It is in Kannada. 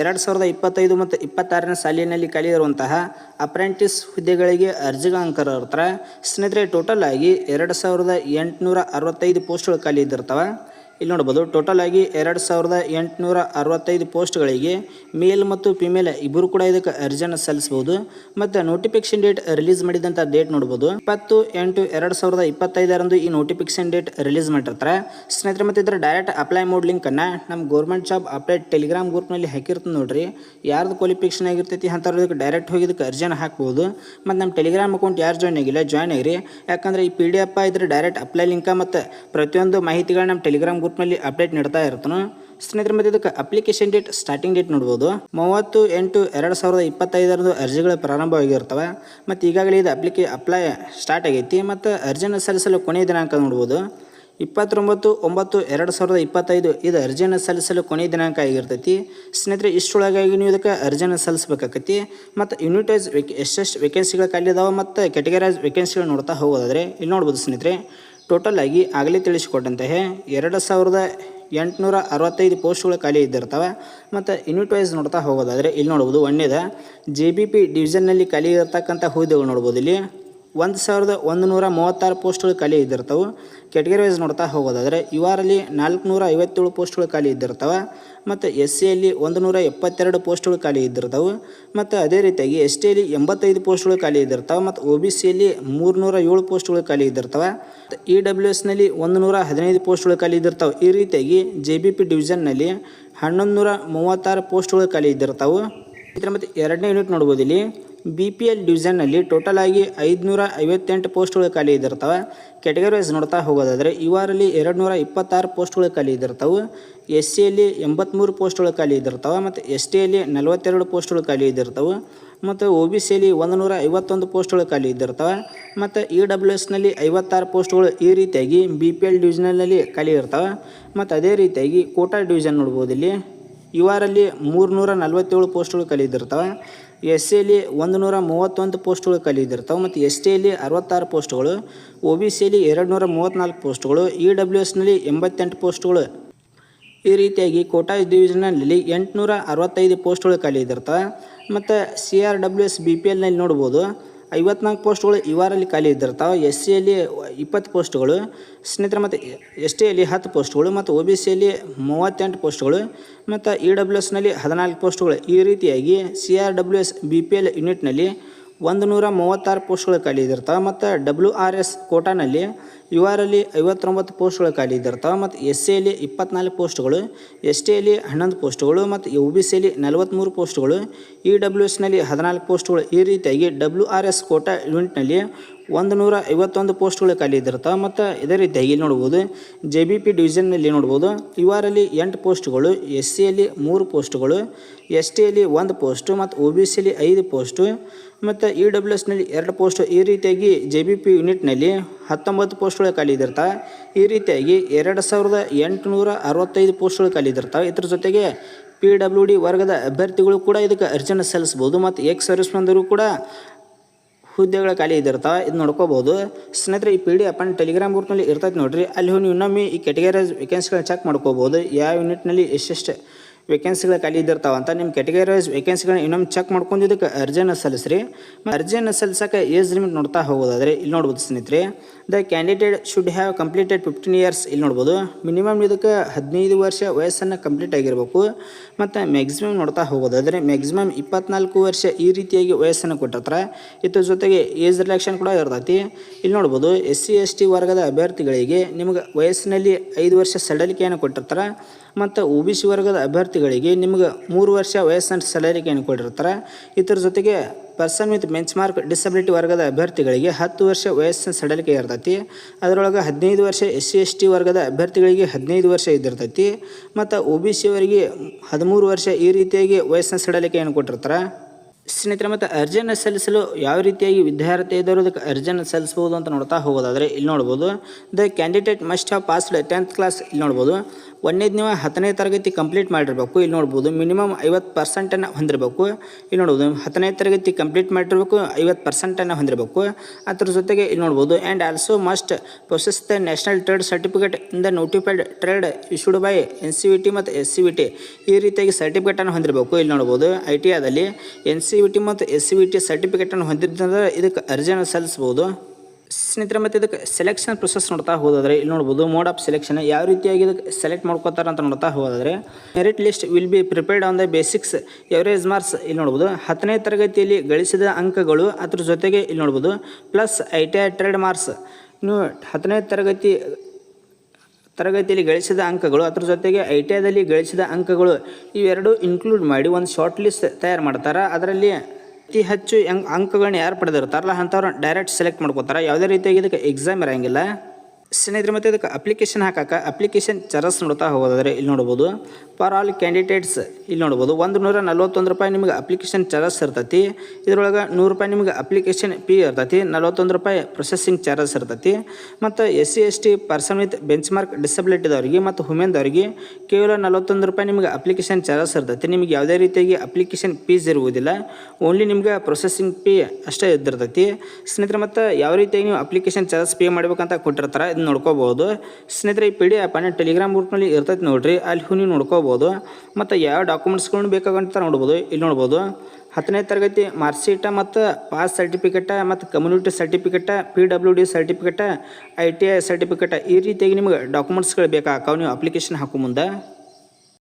ಎರಡು ಸಾವಿರದ ಇಪ್ಪತ್ತೈದು ಮತ್ತು ಇಪ್ಪತ್ತಾರನೇ ಸಾಲಿನಲ್ಲಿ ಕಲಿಯಿರುವಂತಹ ಅಪ್ರೆಂಟಿಸ್ ಹುದ್ದೆಗಳಿಗೆ ಅರ್ಜಿಗಳನ್ನು ಹತ್ರ ಸ್ನೇಹಿತರೆ, ಟೋಟಲ್ ಆಗಿ ಎರಡು ಸಾವಿರದ ಎಂಟುನೂರ ಅರವತ್ತೈದು ಪೋಸ್ಟ್ಗಳು ಖಾಲಿ ಇದ್ದಿರ್ತಾವೆ. ಇಲ್ಲಿ ನೋಡ್ಬೋದು ಟೋಟಲ್ ಆಗಿ ಎರಡು ಸಾವಿರದ ಎಂಟುನೂರ ಅರವತ್ತೈದು ಪೋಸ್ಟ್ಗಳಿಗೆ ಮೇಲ್ ಮತ್ತು ಫಿಮೇಲ್ ಇಬ್ಬರು ಕೂಡ ಇದಕ್ಕೆ ಅರ್ಜಿಯನ್ನು ಸಲ್ಲಿಸಬಹುದು. ಮತ್ತು ನೋಟಿಫಿಕೇಶನ್ ಡೇಟ್ ರಿಲೀಸ್ ಮಾಡಿದಂಥ ಡೇಟ್ ನೋಡ್ಬೋದು. ಇಪ್ಪತ್ತು ಎಂಟು ಎರಡು ಸಾವಿರದ ಇಪ್ಪತ್ತೈದರಂದು ಈ ನೋಟಿಫಿಕೇಶನ್ ಡೇಟ್ ರಿಲೀಸ್ ಮಾಡಿರ್ತಾರೆ. ಸ್ನೇಹಿತರೆ, ಮತ್ತು ಇದರ ಡೈರೆಕ್ಟ್ ಅಪ್ಲೈ ಮೋಡ್ ಲಿಂಕನ್ನು ನಮ್ಮ ಗೌರ್ಮೆಂಟ್ ಜಾಬ್ ಅಪ್ಡೇಟ್ ಟೆಲಿಗ್ರಾಮ್ ಗ್ರೂಪ್ನಲ್ಲಿ ಹಾಕಿರ್ತದೆ ನೋಡ್ರಿ. ಯಾರ್ದು ಕ್ವಾಲಿಫಿಕೇಶನ್ ಆಗಿರ್ತೈತಿ ಅಂಥವ್ರು ಇದಕ್ಕೆ ಡೈರೆಕ್ಟ್ ಹೋಗಿ ಇದಕ್ಕೆ ಅರ್ಜಿಯನ್ನು ಹಾಕ್ಬೋದು. ಮತ್ತು ನಮ್ಮ ಟೆಲಿಗ್ರಾಮ್ ಅಕೌಂಟ್ ಯಾರು ಜಾಯ್ನ್ ಆಗಿಲ್ಲ ಜಾಯ್ನ್ ಆಗಿರಿ. ಯಾಕಂದರೆ ಈ ಪಿ ಡಿ ಎಫ್ ಇದ್ರ ಡೈರೆಕ್ಟ್ ಅಪ್ಲೈ ಲಿಂಕ ಮತ್ತು ಪ್ರತಿಯೊಂದು ಮಾಹಿತಿಗಳು ನಮ್ಮ ಟೆಲಿಗ್ರಾಮ್ ಗ್ರೂಪ್ನಲ್ಲಿ ಅಪ್ಡೇಟ್ ನೀಡ್ತಾ ಇರ್ತಾನೆ ಸ್ನೇಹಿತರೆ, ಮತ್ತೆ ಇದಕ್ಕೆ ಅಪ್ಲಿಕೇಶನ್ ಡೇಟ್ ಸ್ಟಾರ್ಟಿಂಗ್ ಡೇಟ್ ನೋಡ್ಬೋದು. ಮೂವತ್ತು ಎಂಟು ಎರಡು ಸಾವಿರದ ಇಪ್ಪತ್ತೈದರದು ಅರ್ಜಿಗಳು ಪ್ರಾರಂಭವಾಗಿರ್ತವೆ. ಮತ್ತು ಈಗಾಗಲೇ ಇದು ಅಪ್ಲಿಕೇ ಅಪ್ಲೈ ಸ್ಟಾರ್ಟ್ ಆಗೈತಿ. ಮತ್ತು ಅರ್ಜಿಯನ್ನು ಸಲ್ಲಿಸಲು ಕೊನೆಯ ದಿನಾಂಕ ನೋಡ್ಬೋದು. ಇಪ್ಪತ್ತೊಂಬತ್ತು ಒಂಬತ್ತು ಎರಡು ಸಾವಿರದ ಇಪ್ಪತ್ತೈದು ಇದು ಅರ್ಜಿಯನ್ನು ಸಲ್ಲಿಸಲು ಕೊನೆಯ ದಿನಾಂಕ ಆಗಿರ್ತೈತಿ. ಸ್ನೇಹಿತರೆ ಇಷ್ಟೊಳಗಾಗಿ ನೀವು ಇದಕ್ಕೆ ಅರ್ಜಿಯನ್ನು ಸಲ್ಲಿಸಬೇಕಾಗತ್ತಿ ಮತ್ತು ಯೂನಿಟೈಸ್ ವೆಕ್ ಎಷ್ಟೆಷ್ಟು ವೇಕೆನ್ಸಿಗಳು ಖಾಲಿ ಅದಾವೆ. ಮತ್ತು ಕೆಟಗರೈಸ್ ವೇಕೆನ್ಸಿಗಳು ನೋಡ್ತಾ ಹೋಗೋದಾದರೆ, ಇಲ್ಲಿ ನೋಡ್ಬೋದು ಸ್ನೇಹಿತರೆ ಟೋಟಲ್ ಆಗಿ ಆಗಲೇ ತಿಳಿಸಿಕೊಟ್ಟಂತಹ ಎರಡು ಸಾವಿರದ ಎಂಟುನೂರ ಅರವತ್ತೈದು ಪೋಸ್ಟ್ಗಳು ಖಾಲಿ ಇದ್ದಿರ್ತವೆ. ಮತ್ತು ಯೂನಿಟ್ ವೈಸ್ ನೋಡ್ತಾ ಹೋಗೋದಾದರೆ ಇಲ್ಲಿ ನೋಡ್ಬೋದು ಒಂದೇದ ಜೆ ಬಿ ಪಿ ಡಿವಿಷನ್ನಲ್ಲಿ ಖಾಲಿ ಇರತಕ್ಕಂಥ ಹುದ್ದೆಗಳು ನೋಡ್ಬೋದು ಇಲ್ಲಿ. ಒಂದು ಸಾವಿರದ ಒಂದು ನೂರ ಮೂವತ್ತಾರು ಪೋಸ್ಟ್ಗಳು ಖಾಲಿ ಇದ್ದಿರ್ತವೆ. ಕೆಟಗರಿ ವೈಸ್ ನೋಡ್ತಾ ಹೋಗೋದಾದರೆ ಇವರಲ್ಲಿ ನಾಲ್ಕುನೂರ ಐವತ್ತೇಳು ಪೋಸ್ಟ್ಗಳು ಖಾಲಿ ಇದ್ದಿರ್ತವೆ ಮತ್ತು ಎಸ್ ಸಿಯಲ್ಲಿ ಒಂದು ನೂರ ಎಪ್ಪತ್ತೆರಡು ಪೋಸ್ಟ್ಗಳು ಖಾಲಿ ಇದ್ದಿರ್ತವೆ ಮತ್ತು ಅದೇ ರೀತಿಯಾಗಿ ಎಸ್ ಟಿಯಲ್ಲಿ ಎಂಬತ್ತೈದು ಪೋಸ್ಟ್ಗಳು ಖಾಲಿ ಇದ್ದಿರ್ತವೆ ಮತ್ತು ಒ ಬಿ ಸಿಯಲ್ಲಿ ಮೂರುನೂರ ಏಳು ಪೋಸ್ಟ್ಗಳು ಖಾಲಿ ಇದ್ದಿರ್ತವೆ. ಇ ಡಬ್ಲ್ಯೂ ಎಸ್ನಲ್ಲಿ ಒಂದು ನೂರ ಹದಿನೈದು ಪೋಸ್ಟ್ಗಳು ಖಾಲಿ ಇದ್ದಿರ್ತವೆ. ಈ ರೀತಿಯಾಗಿ ಜೆ ಬಿ ಪಿ ಡಿವಿಷನ್ನಲ್ಲಿ ಹನ್ನೊಂದು ನೂರ ಮೂವತ್ತಾರು ಪೋಸ್ಟ್ಗಳು ಖಾಲಿ ಇದ್ದಿರ್ತವೆ. ಇದರ ಮತ್ತು ಎರಡನೇ ಯೂನಿಟ್ ನೋಡ್ಬೋದು ಇಲ್ಲಿ ಬಿ ಪಿ ಎಲ್ ಡಿವಿಷನ್ನಲ್ಲಿ ಟೋಟಲ್ ಆಗಿ ಐದುನೂರ ಐವತ್ತೆಂಟು ಪೋಸ್ಟ್ಗಳು ಖಾಲಿ ಇದ್ದಿರ್ತವೆ ಕೆಟಗರಿ ವೈಸ್ ನೋಡ್ತಾ ಹೋಗೋದಾದರೆ ಅಲ್ಲಿ ಎರಡು ನೂರ ಇಪ್ಪತ್ತಾರು ಪೋಸ್ಟ್ಗಳು ಖಾಲಿ ಇದ್ದಿರ್ತವೆ ಎಸ್ ಸಿಯಲ್ಲಿ ಎಂಬತ್ತ್ಮೂರು ಪೋಸ್ಟ್ಗಳು ಖಾಲಿ ಇದ್ದಿರ್ತವೆ ಮತ್ತು ಎಸ್ ಟಿಯಲ್ಲಿ ನಲವತ್ತೆರಡು ಪೋಸ್ಟ್ಗಳು ಖಾಲಿ ಇದ್ದಿರ್ತವೆ ಮತ್ತು ಒ ಬಿ ಸಿಯಲ್ಲಿ ಒಂದು ನೂರ ಐವತ್ತೊಂದು ಪೋಸ್ಟ್ಗಳು ಖಾಲಿ ಇದ್ದಿರ್ತವೆ ಮತ್ತು ಇ ಡಬ್ಲ್ಯೂ ಎಸ್ನಲ್ಲಿ ಐವತ್ತಾರು ಪೋಸ್ಟ್ಗಳು ಈ ರೀತಿಯಾಗಿ ಬಿ ಪಿ ಎಲ್ ಡಿವಿಷನಲ್ಲಿ ಖಾಲಿ ಇರ್ತವೆ. ಮತ್ತು ಅದೇ ರೀತಿಯಾಗಿ ಕೋಟಾ ಡಿವಿಷನ್ ನೋಡ್ಬೋದು ಇಲ್ಲಿ. ಇವರಲ್ಲಿ ಮೂರು ನೂರ ನಲವತ್ತೇಳು ಪೋಸ್ಟ್ಗಳು ಖಾಲಿ ಎಸ್ ಸಿಯಲ್ಲಿ ಒಂದು ನೂರ ಮೂವತ್ತೊಂದು ಪೋಸ್ಟ್ಗಳು ಖಾಲಿ ಇದ್ದಿರ್ತವೆ ಮತ್ತು ಎಸ್ ಟಿಯಲ್ಲಿ ಅರವತ್ತಾರು ಪೋಸ್ಟ್ಗಳು, ಒ ಬಿ ಸಿಯಲ್ಲಿ ಎರಡು ನೂರ ಮೂವತ್ತ್ನಾಲ್ಕು ಪೋಸ್ಟ್ಗಳು, ಇ ಡಬ್ಲ್ಯೂ ಎಸ್ನಲ್ಲಿ ಎಂಬತ್ತೆಂಟು ಪೋಸ್ಟ್ಗಳು. ಈ ರೀತಿಯಾಗಿ ಕೋಟಾ ಡಿವಿಷನಲ್ಲಿ ಎಂಟುನೂರ ಅರವತ್ತೈದು ಪೋಸ್ಟ್ಗಳು ಖಾಲಿ ಮತ್ತು C R W S B P ಎಲ್ನಲ್ಲಿ ನೋಡ್ಬೋದು. ಐವತ್ನಾಲ್ಕು ಪೋಸ್ಟ್ಗಳು ಇವಾರಲ್ಲಿ ಖಾಲಿ ಇದ್ದಿರ್ತಾವೆ. ಎಸ್ ಸಿಯಲ್ಲಿ ಇಪ್ಪತ್ತು ಪೋಸ್ಟ್ಗಳು, ಸ್ನೇಹಿತರೆ ಮತ್ತು ಎಸ್ ಟಿಯಲ್ಲಿ ಹತ್ತು ಪೋಸ್ಟ್ಗಳು ಮತ್ತು ಒ ಬಿ ಸಿಯಲ್ಲಿ ಮೂವತ್ತೆಂಟು ಪೋಸ್ಟ್ಗಳು ಮತ್ತು ಇ ಡಬ್ಲ್ಯೂ ಎಸ್ನಲ್ಲಿ ಹದಿನಾಲ್ಕು ಪೋಸ್ಟ್ಗಳು. ಈ ರೀತಿಯಾಗಿ C R W S, B P L ಯೂನಿಟ್ನಲ್ಲಿ ಒಂದು ನೂರ ಮೂವತ್ತಾರು ಪೋಸ್ಟ್ಗಳು ಖಾಲಿ ಇದ್ದಿರ್ತವೆ ಮತ್ತು ಡಬ್ಲ್ಯೂ ಆರ್ ಎಸ್ ಕೋಟಾನಲ್ಲಿ ಯು ಆರಲ್ಲಿ ಐವತ್ತೊಂಬತ್ತು ಪೋಸ್ಟ್ಗಳು ಖಾಲಿ ಇದ್ದಿರ್ತವೆ ಮತ್ತು ಎಸ್ ಸಿಯಲ್ಲಿ ಇಪ್ಪತ್ನಾಲ್ಕು ಪೋಸ್ಟ್ಗಳು, ಎಸ್ ಟಿಯಲ್ಲಿ ಹನ್ನೊಂದು ಪೋಸ್ಟ್ಗಳು ಮತ್ತು ಯು ಬಿ ಸಿಯಲ್ಲಿ ನಲವತ್ತ್ಮೂರು ಪೋಸ್ಟ್ಗಳು, ಇ ಡಬ್ಲ್ಯೂ ಎಸ್ನಲ್ಲಿ ಹದಿನಾಲ್ಕು ಪೋಸ್ಟ್ಗಳು ಈ ರೀತಿಯಾಗಿ ಡಬ್ಲ್ಯೂ ಆರ್ ಎಸ್ ಕೋಟಾ ಯೂನಿಟ್ನಲ್ಲಿ ಒಂದು ನೂರ ಐವತ್ತೊಂದು ಪೋಸ್ಟ್ಗಳು ಖಾಲಿ ಇದ್ದಿರ್ತಾವೆ ಮತ್ತು ಇದೇ ರೀತಿಯಾಗಿ ಇಲ್ಲಿ ನೋಡ್ಬೋದು ಜೆ ಬಿ ಪಿ ಡಿವಿಷನ್ನಲ್ಲಿ ನೋಡ್ಬೋದು, ಇವರಲ್ಲಿ ಎಂಟು ಪೋಸ್ಟ್ಗಳು, ಎಸ್ ಸಿಯಲ್ಲಿ ಮೂರು ಪೋಸ್ಟ್ಗಳು, ಎಸ್ ಟಿಯಲ್ಲಿ ಒಂದು ಪೋಸ್ಟು, ಮತ್ತು ಒ ಬಿ ಸಿಯಲ್ಲಿ ಐದು ಪೋಸ್ಟು, ಮತ್ತು ಇ ಡಬ್ಲ್ಯೂ ಎಸ್ನಲ್ಲಿ ಎರಡು ಪೋಸ್ಟು. ಈ ರೀತಿಯಾಗಿ ಜೆ ಬಿ ಪಿ ಯೂನಿಟ್ನಲ್ಲಿ ಹತ್ತೊಂಬತ್ತು ಪೋಸ್ಟ್ಗಳು ಖಾಲಿ ಇದ್ದಿರ್ತಾವೆ ಈ ರೀತಿಯಾಗಿ ಎರಡು ಸಾವಿರದ ಎಂಟುನೂರ ಅರವತ್ತೈದು ಪೋಸ್ಟ್ಗಳು ಖಾಲಿ ಇದ್ದಿರ್ತಾವೆ ಇದ್ರ ಜೊತೆಗೆ ಪಿ ಡಬ್ಲ್ಯೂ ಡಿ ವರ್ಗದ ಅಭ್ಯರ್ಥಿಗಳು ಕೂಡ ಇದಕ್ಕೆ ಅರ್ಜಿಯನ್ನು ಸಲ್ಲಿಸ್ಬೋದು ಮತ್ತು ಎಕ್ಸ್ ಸರ್ವಿಸ್ ಬಂದರೂ ಕೂಡ ಹುದ್ದೆಗಳ ಖಾಲಿ ಇದ್ದಿರ್ತಾವ, ಇದು ನೋಡ್ಕೋಬೋದು ಸ್ನೇಹಿತರೆ, ಈ ಪಿ ಡಿ ಎಫ್ ಟೆಲಿಗ್ರಾಮ್ ಗ್ರೂಪ್ನಲ್ಲಿ ಇರ್ತೈತೆ ನೋಡ್ರಿ. ಅಲ್ಲಿ ಹೋಗಿ ನೀವು ಇನ್ನೊಮ್ಮೆ ಈ ಕೆಟಗರೈಸ್ ವೇಕೆನ್ಸಿಗಳನ್ನ ಚೆಕ್ ಮಾಡ್ಕೋಬೋದು ಯಾವ ಯೂನಿಟ್ನಲ್ಲಿ ಎಷ್ಟೆಷ್ಟು ವೇಕೆನ್ಸಿಗಳ ಖಾಲಿ ಇದ್ದಿರ್ತಾವೆ ಅಂತ ನಿಮ್ಮ ಕೆಟಗರೈಸ್ ವೇಕೆನ್ಸಿಗಳನ್ನ ಇನ್ನೊಮ್ಮೆ ಚೆಕ್ ಮಾಡ್ಕೊಂಡು ಇದಕ್ಕೆ ಅರ್ಜಿಯನ್ನು ಸಲ್ಲಿಸ್ರಿ. ಅರ್ಜಿಯನ್ನು ಸಲ್ಲಿಸೋಕೆ ಏಜ್ ಲಿಮಿಟ್ ನೋಡ್ತಾ ಹೋಗೋದಾದ್ರೆ ಇಲ್ಲಿ ನೋಡ್ಬೋದು ಸ್ನೇಹಿತರೆ. The candidate should have completed fifteen years ಇಲ್ಲಿ ನೋಡ್ಬೋದು. ಮಿನಿಮಮ್ ಇದಕ್ಕೆ ಹದಿನೈದು ವರ್ಷ ವಯಸ್ಸನ್ನು ಕಂಪ್ಲೀಟ್ ಆಗಿರಬೇಕು. ಮತ್ತು ಮ್ಯಾಕ್ಸಿಮಮ್ ನೋಡ್ತಾ ಹೋಗೋದಾದರೆ ಮ್ಯಾಕ್ಸಿಮಮ್ ಇಪ್ಪತ್ನಾಲ್ಕು ವರ್ಷ ಈ ರೀತಿಯಾಗಿ ವಯಸ್ಸನ್ನು ಕೊಟ್ಟತ್ರ ಇದ್ರ ಜೊತೆಗೆ ಏಜ್ ರಿಲ್ಯಾಕ್ಷನ್ ಕೂಡ ಇರ್ತೈತಿ. ಇಲ್ಲಿ ನೋಡ್ಬೋದು ಎಸ್ ಸಿ ಎಸ್ ಟಿ ವರ್ಗದ ಅಭ್ಯರ್ಥಿಗಳಿಗೆ ನಿಮಗೆ ವಯಸ್ಸಿನಲ್ಲಿ ಐದು ವರ್ಷ ಸಡಲಿಕೆಯನ್ನು ಕೊಟ್ಟಿರ್ತಾರೆ. ಮತ್ತು ಒ ಬಿ ಸಿ ವರ್ಗದ ಅಭ್ಯರ್ಥಿಗಳಿಗೆ ನಿಮ್ಗೆ ಮೂರು ವರ್ಷ ವಯಸ್ಸಿನ ಸಡಲಿಕೆಯನ್ನು ಕೊಟ್ಟಿರ್ತಾರೆ. ಇದ್ರ ಜೊತೆಗೆ person with bench mark disability ವರ್ಗದ ಅಭ್ಯರ್ಥಿಗಳಿಗೆ ಹತ್ತು ವರ್ಷ ವಯಸ್ಸಿನ ಸಡಲಿಕೆ ಇರ್ತೈತಿ. ಅದರೊಳಗೆ ಹದಿನೈದು ವರ್ಷ ಎಸ್ ಸಿ ಎಸ್ ಟಿ ವರ್ಗದ ಅಭ್ಯರ್ಥಿಗಳಿಗೆ ಹದಿನೈದು ವರ್ಷ ಇದ್ದಿರ್ತೈತಿ. ಮತ್ತು ಒ ಬಿ ಸಿ ಅವರಿಗೆ ಹದಿಮೂರು ವರ್ಷ ಈ ರೀತಿಯಾಗಿ ವಯಸ್ಸಿನ ಸಡಲಿಕೆಯನ್ನು ಕೊಟ್ಟಿರ್ತಾರೆ. ಸ್ನೇಹಿತರೆ, ಮತ್ತು ಅರ್ಜಿಯನ್ನು ಸಲ್ಲಿಸಲು ಯಾವ ರೀತಿಯಾಗಿ ವಿದ್ಯಾರ್ಥಿ ಇದ್ದವರು ಅದಕ್ಕೆ ಅರ್ಜಿಯನ್ನು ಸಲ್ಲಿಸ್ಬೋದು ಅಂತ ನೋಡ್ತಾ ಹೋಗೋದಾದರೆ ಇಲ್ಲಿ ನೋಡ್ಬೋದು. The candidate must have passed tenth class ಇಲ್ಲಿ ನೋಡ್ಬೋದು. ಒಂದನೇದು ದಿನ ಹತ್ತನೇ ತರಗತಿ ಕಂಪ್ಲೀಟ್ ಮಾಡಿರಬೇಕು. ಇಲ್ಲಿ ನೋಡ್ಬೋದು. ಮಿನಿಮಮ್ ಐವತ್ತು ಪರ್ಸೆಂಟನ್ನು ಹೊಂದಿರಬೇಕು. ಇಲ್ಲಿ ನೋಡ್ಬೋದು. ಹತ್ತನೇ ತರಗತಿ ಕಂಪ್ಲೀಟ್ ಮಾಡಿರಬೇಕು. ಐವತ್ತು ಪರ್ಸೆಂಟನ್ನು ಹೊಂದಿರಬೇಕು. ಅದ್ರ ಜೊತೆಗೆ ಇಲ್ಲಿ ನೋಡ್ಬೋದು. And also must process the national trade certificate in the notified trade issued by N C V T ಮತ್ತು ಎಸ್ ಸಿ ವಿ ಟಿ ಈ ರೀತಿಯಾಗಿ ಸರ್ಟಿಫಿಕೇಟನ್ನು ಹೊಂದಿರಬೇಕು. ಇಲ್ಲಿ ನೋಡ್ಬೋದು. ಐ ಟಿ ಆದಲ್ಲಿ ಎನ್ ಸಿ ವಿ ಟಿ ಮತ್ತು ಎಸ್ ಸಿ ವಿ ಟಿ ಸರ್ಟಿಫಿಕೇಟನ್ನು ಹೊಂದಿದ್ದಂದ್ರೆ ಇದಕ್ಕೆ ಅರ್ಜಿಯನ್ನು ಸಲ್ಲಿಸ್ಬೋದು. ಸ್ನೇಹಿತರೆ, ಮತ್ತು ಇದಕ್ಕೆ ಸೆಲೆಕ್ಷನ್ ಪ್ರೊಸೆಸ್ ನೋಡ್ತಾ ಹೋದಾದ್ರೆ, ಇಲ್ಲಿ ನೋಡ್ಬೋದು ಮೋಡ್ ಆಫ್ ಸೆಲೆಕ್ಷನ್ ಯಾವ ರೀತಿಯಾಗಿ ಇದಕ್ಕೆ ಸೆಲೆಕ್ಟ್ ಮಾಡ್ಕೋತಾರೆ ಅಂತ ನೋಡ್ತಾ ಹೋದಾದ್ರೆ merit list will be prepared on the basics average marks ಇಲ್ಲಿ ನೋಡ್ಬೋದು, ಹತ್ತನೇ ತರಗತಿಯಲ್ಲಿ ಗಳಿಸಿದ ಅಂಕಗಳು, ಅದ್ರ ಜೊತೆಗೆ ಇಲ್ಲಿ ನೋಡ್ಬೋದು plus I T I trade marks ನೀವು ಹತ್ತನೇ ತರಗತಿ ತರಗತಿಯಲ್ಲಿ ಗಳಿಸಿದ ಅಂಕಗಳು, ಅದ್ರ ಜೊತೆಗೆ ಐ ಟಿ ಐದಲ್ಲಿ ಗಳಿಸಿದ ಅಂಕಗಳು, ಇವೆರಡು ಇನ್ಕ್ಲೂಡ್ ಮಾಡಿ ಒಂದು ಶಾರ್ಟ್ ಲಿಸ್ಟ್ ತಯಾರು ಮಾಡ್ತಾರೆ. ಅದರಲ್ಲಿ ಅತಿ ಹೆಚ್ಚು ಅಂಕ್ ಅಂಕಗಳನ್ನ ಯಾರು ಪಡೆದಿರ್ತಾರಲ್ಲ ಅಂಥವ್ರು ಡೈರೆಕ್ಟ್ ಸೆಲೆಕ್ಟ್ ಮಾಡ್ಕೋತಾರೆ. ಯಾವುದೇ ರೀತಿಯಾಗಿ ಇದಕ್ಕೆ ಎಕ್ಸಾಮ್ ಇರೋಂಗಿಲ್ಲ. ಸ್ನೇಹಿತರೆ, ಮತ್ತು ಅದಕ್ಕೆ ಅಪ್ಲಿಕೇಶನ್ ಹಾಕಕ್ಕೆ. ಅಪ್ಲಿಕೇಶನ್ ಚಾರ್ಜಸ್ ನೋಡ್ತಾ ಹೋಗೋದಾದರೆ ಇಲ್ಲಿ ನೋಡ್ಬೋದು. ಫಾರ್ ಆಲ್ ಕ್ಯಾಂಡಿಡೇಟ್ಸ್ ಇಲ್ಲಿ ನೋಡ್ಬೋದು. ಒಂದು ನೂರ ನಲ್ವತ್ತೊಂದು ರೂಪಾಯಿ ನಿಮಗೆ ಅಪ್ಲಿಕೇಶನ್ ಚಾರ್ಜಸ್ ಇರ್ತೈತಿ. ಇದ್ರೊಳಗೆ ನೂರು ರೂಪಾಯಿ ನಿಮಗೆ ಅಪ್ಲಿಕೇಶನ್ ಫೀ ಇರ್ತೈತಿ. ನಲ್ವತ್ತೊಂದು ರೂಪಾಯಿ ಪ್ರೊಸೆಸಿಂಗ್ ಚಾರ್ಜಸ್ ಇರ್ತೈತಿ. ಮತ್ತು S C S T person with bench mark ಡಿಸಬಿಲಿಟಿದವರಿಗೆ ಮತ್ತು ಹುಮೆನ್ದವರಿಗೆ ಕೇವಲ ನಲವತ್ತೊಂದು ರೂಪಾಯಿ ನಿಮಗೆ ಅಪ್ಲಿಕೇಶನ್ ಚಾರ್ಜಸ್ ಇರ್ತೈತಿ. ನಿಮಗೆ ಯಾವುದೇ ರೀತಿಯಾಗಿ ಅಪ್ಲಿಕೇಶನ್ ಪೀಸ್ ಇರುವುದಿಲ್ಲ. ಓನ್ಲಿ ನಿಮಗೆ ಪ್ರೊಸೆಸಿಂಗ್ ಫೀ ಅಷ್ಟೇ ಇದ್ದಿರ್ತೈತಿ. ಸ್ನೇಹಿತರೆ, ಮತ್ತು ಯಾವ ರೀತಿಯಾಗಿ ನೀವು ಅಪ್ಲಿಕೇಶನ್ ಚಾರ್ಜಸ್ ಪೇ ಮಾಡಬೇಕಂತ ಕೊಟ್ಟಿರ್ತಾರೆ ಇದನ್ನ ನೋಡ್ಕೋಬೋದು. ಸ್ನೇಹಿತರೆ, ಈ ಪಿ ಡಿ ಆ್ಯಪ್ ಟೆಲಿಗ್ರಾಮ್ ಗ್ರೂಪ್ನಲ್ಲಿ ಇರ್ತೈತೆ ನೋಡ್ರಿ. ಅಲ್ಲಿ ನೀವು ನೋಡ್ಕೋಬೋದು. ಮತ್ತು ಯಾವ ಡಾಕ್ಯುಮೆಂಟ್ಸ್ಗಳನ್ನ ಬೇಕಾಗಂತ ನೋಡ್ಬೋದು. ಇಲ್ಲಿ ನೋಡ್ಬೋದು. ಹತ್ತನೇ ತರಗತಿ ಮಾರ್ಕ್ಶೀಟ ಮತ್ತು ಪಾಸ್ ಸರ್ಟಿಫಿಕೇಟ ಮತ್ತು community certificate P W D certificate I T I certificate ಈ ರೀತಿಯಾಗಿ ನಿಮಗೆ ಡಾಕ್ಯುಮೆಂಟ್ಸ್ಗಳು ಬೇಕಾಗ್ತಾವೆ. ನೀವು ಅಪ್ಲಿಕೇಶನ್ ಹಾಕೋ ಮುಂದೆ.